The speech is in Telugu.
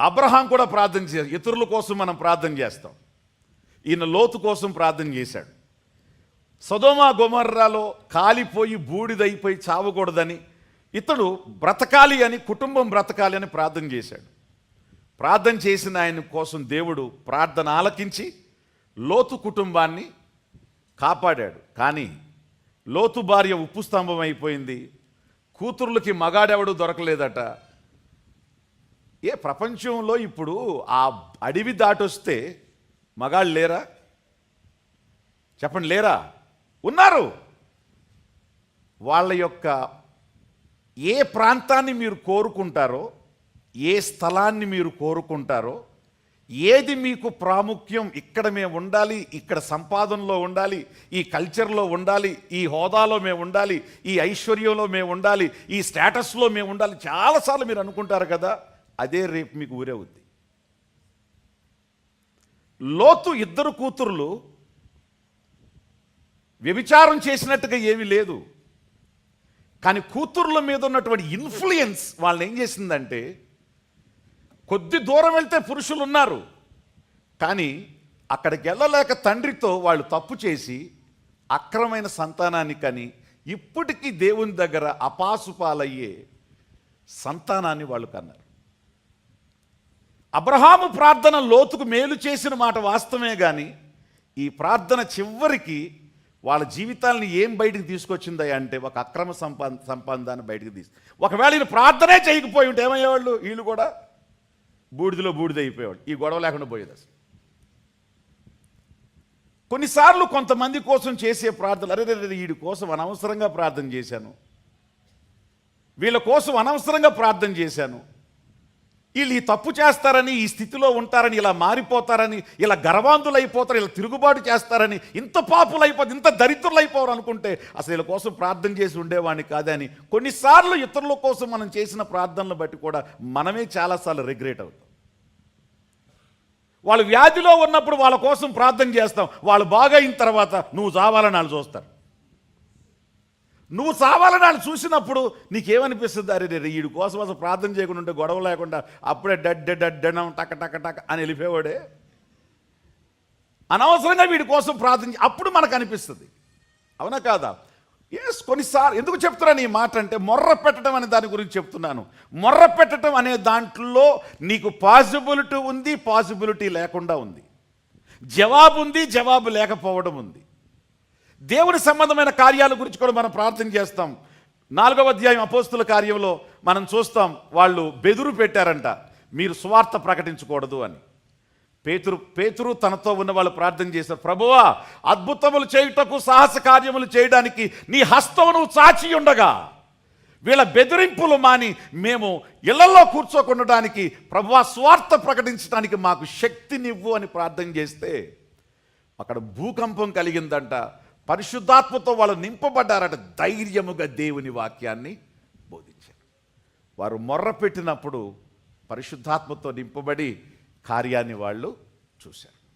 అబ్రహాం కూడా ప్రార్థన చేశాడు ఇతరుల కోసం మనం ప్రార్థన చేస్తాం. ఈయన లోతు కోసం ప్రార్థన చేశాడు. సదోమా గుమర్రాలో కాలిపోయి బూడిదైపోయి చావకూడదని ఇతడు బ్రతకాలి అని కుటుంబం బ్రతకాలి అని ప్రార్థన చేశాడు. ప్రార్థన చేసిన ఆయన కోసం దేవుడు ప్రార్థన ఆలకించి లోతు కుటుంబాన్ని కాపాడాడు. కానీ లోతు భార్య ఉప్పు స్తంభం అయిపోయింది. కూతుర్లకి మగాడెవడు దొరకలేదట. ఏ ప్రపంచంలో ఇప్పుడు ఆ అడవి దాటొస్తే మగాళ్ళు లేరా? చెప్పండి లేరా? ఉన్నారు. వాళ్ళ యొక్క ఏ ప్రాంతాన్ని మీరు కోరుకుంటారో ఏ స్థలాన్ని మీరు కోరుకుంటారో ఏది మీకు ప్రాముఖ్యం ఇక్కడ మేము ఉండాలి ఇక్కడ సంపాదనలో ఉండాలి ఈ కల్చర్లో ఉండాలి ఈ హోదాలో మేము ఉండాలి ఈ ఐశ్వర్యంలో మేము ఉండాలి ఈ స్టేటస్లో మేము ఉండాలి చాలాసార్లు మీరు అనుకుంటారు కదా అదే రేపు మీకు ఊరే ఉంది లోతు ఇద్దరు కూతుర్లు వ్యభిచారం చేసినట్టుగా ఏమీ లేదు. కానీ కూతుర్ల మీద ఉన్నటువంటి ఇన్ఫ్లుయెన్స్ వాళ్ళని ఏం చేసిందంటే కొద్ది దూరం వెళ్తే పురుషులు ఉన్నారు. కానీ అక్కడికి వెళ్ళలేక తండ్రితో వాళ్ళు తప్పు చేసి అక్రమైన సంతానాన్ని కని ఇప్పటికీ దేవుని దగ్గర అపాసుపాలయ్యే సంతానాన్ని వాళ్ళు కన్నారు. అబ్రహాము ప్రార్థన లోతుకు మేలు చేసిన మాట వాస్తవమే కానీ ఈ ప్రార్థన చివరికి వాళ్ళ జీవితాలను ఏం బయటికి తీసుకొచ్చిందా అంటే ఒక అక్రమ సంపా సంపాదన బయటికి తీసి ఒకవేళ ఈయన ప్రార్థనే చేయకపోయి ఉంటే ఏమయ్యేవాళ్ళు? వీళ్ళు కూడా బూడిదలో బూడిద అయిపోయేవాళ్ళు. ఈ గొడవ లేకుండా పోయేది అసలు. కొన్నిసార్లు కొంతమంది కోసం చేసే ప్రార్థనలు అరే రే వీడి కోసం అనవసరంగా ప్రార్థన చేశాను. వీళ్ళ కోసం అనవసరంగా ప్రార్థన చేశాను. వీళ్ళు ఈ తప్పు చేస్తారని ఈ స్థితిలో ఉంటారని ఇలా మారిపోతారని ఇలా గర్వాంధులైపోతారు అయిపోతారు ఇలా తిరుగుబాటు చేస్తారని ఇంత పాపులు ఇంత దరిద్రులైపోరు అనుకుంటే అసలు వీళ్ళ కోసం ప్రార్థన చేసి ఉండేవాడిని కాదని కొన్నిసార్లు ఇతరుల కోసం మనం చేసిన ప్రార్థనలు బట్టి కూడా మనమే చాలాసార్లు రిగ్రెట్ అవుతాం. వాళ్ళు వ్యాధిలో ఉన్నప్పుడు వాళ్ళ కోసం ప్రార్థన చేస్తాం. వాళ్ళు బాగా అయిన తర్వాత నువ్వు చావాలని వాళ్ళు చూస్తారు. నువ్వు చావాలని వాళ్ళు చూసినప్పుడు నీకేమనిపిస్తుంది? అరే రే వీడి కోసం అసలు ప్రార్థన చేయకుండా ఉంటే గొడవ లేకుండా అప్పుడే డడ్ డడ్డం టక టక టక అని వెళ్ళిపోయేవాడే. అనవసరంగా వీడి కోసం ప్రార్థన అప్పుడు మనకు అనిపిస్తుంది అవునా కాదా? ఎస్ కొన్నిసార్లు ఎందుకు చెప్తున్నాను ఈ మాట అంటే మొర్ర పెట్టడం అనే దాని గురించి చెప్తున్నాను. మొర్ర పెట్టడం అనే దాంట్లో నీకు పాసిబిలిటీ ఉంది పాసిబిలిటీ లేకుండా ఉంది. జవాబు ఉంది జవాబు లేకపోవడం ఉంది. దేవుని సంబంధమైన కార్యాల గురించి కూడా మనం ప్రార్థన చేస్తాం. నాలుగవ అధ్యాయం అపోస్తుల కార్యంలో మనం చూస్తాం వాళ్ళు బెదురు పెట్టారంట. మీరు స్వార్థ ప్రకటించకూడదు అని. పేతురు పేతురు తనతో ఉన్న వాళ్ళు ప్రార్థన చేశారు ప్రభువా అద్భుతములు చేయుటకు సాహస కార్యములు చేయడానికి నీ హస్తమును చాచి ఉండగా. వీళ్ళ బెదిరింపులు మాని మేము ఇళ్ళలో కూర్చోకుండడానికి ప్రభువా స్వార్థ ప్రకటించడానికి మాకు శక్తినివ్వు అని ప్రార్థన చేస్తే అక్కడ భూకంపం కలిగిందంట. పరిశుద్ధాత్మతో వాళ్ళు నింపబడ్డారట ధైర్యముగా దేవుని వాక్యాన్ని బోధించారు. వారు మొర్ర పెట్టినప్పుడు పరిశుద్ధాత్మతో నింపబడి కార్యాన్ని వాళ్ళు చూశారు.